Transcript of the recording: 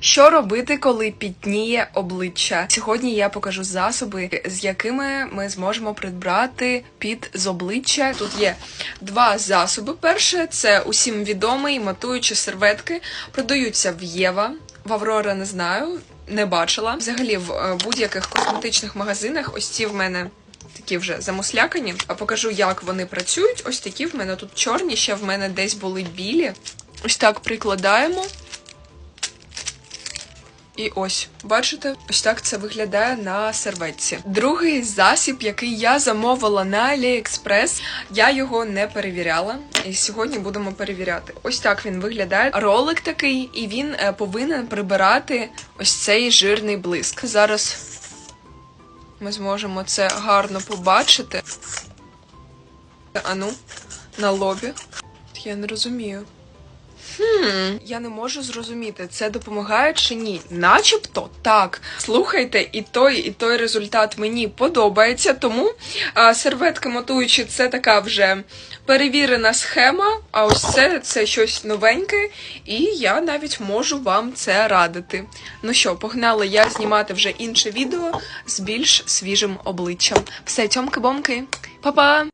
Що робити, коли пітніє обличчя? Сьогодні я покажу засоби, з якими ми зможемо придбати під з обличчя. Тут є два засоби. Перше це усім відомий матуючі серветки. Продаються в Єва. В Аврора не знаю, не бачила. Взагалі в е, будь-яких косметичних магазинах ось ці в мене. Такі вже замуслякані. А покажу, як вони працюють. Ось такі в мене тут чорні, ще в мене десь були білі. Ось так прикладаємо. І ось, бачите, ось так це виглядає на серветці. Другий засіб, який я замовила на AliExpress, я його не перевіряла. І сьогодні будемо перевіряти. Ось так він виглядає. Ролик такий, і він е, повинен прибирати ось цей жирний блиск. Зараз ми зможемо це гарно побачити. Ану, на лобі. Я не розумію. Хм, я не можу зрозуміти, це допомагає чи ні. Начебто так. Слухайте, і той, і той результат мені подобається. Тому а, серветки мотуючи, це така вже перевірена схема. А ось це, це щось новеньке, і я навіть можу вам це радити. Ну що, погнала я знімати вже інше відео з більш свіжим обличчям. Все, тьомки-бомки, па-па!